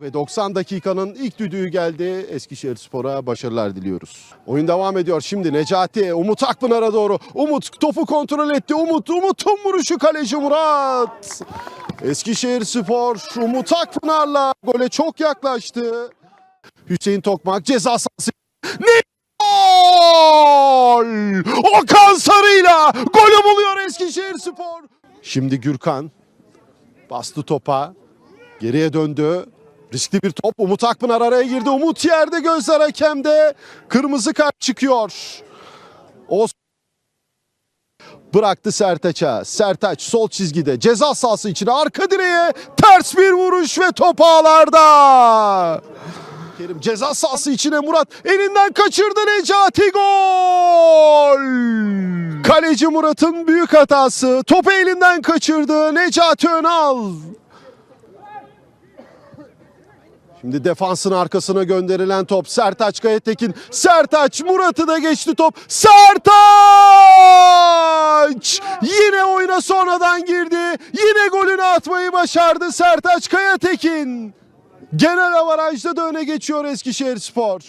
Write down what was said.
Ve 90 dakikanın ilk düdüğü geldi. Eskişehir Spor'a başarılar diliyoruz. Oyun devam ediyor. Şimdi Necati, Umut Akpınar'a doğru. Umut topu kontrol etti. Umut, Umut'un vuruşu kaleci Murat. Eskişehir Spor Umut Akpınar'la gole çok yaklaştı. Hüseyin Tokmak ceza sahası. Ne gol! Okan Sarı'yla golü buluyor Eskişehir Spor. Şimdi Gürkan bastı topa. Geriye döndü. Riskli bir top. Umut Akpınar araya girdi. Umut yerde gözler hakemde. Kırmızı kart çıkıyor. O bıraktı Sertaç'a. Sertaç sol çizgide ceza sahası içine arka direğe ters bir vuruş ve top ağlarda. Kerim ceza sahası içine Murat elinden kaçırdı Necati gol. Kaleci Murat'ın büyük hatası. Topu elinden kaçırdı Necati Önal. Şimdi defansın arkasına gönderilen top Sertaç Kayatekin. Sertaç Murat'ı da geçti top. Sertaç! Yine oyuna sonradan girdi. Yine golünü atmayı başardı Sertaç Kayatekin. Genel avarajda da öne geçiyor Eskişehir Spor.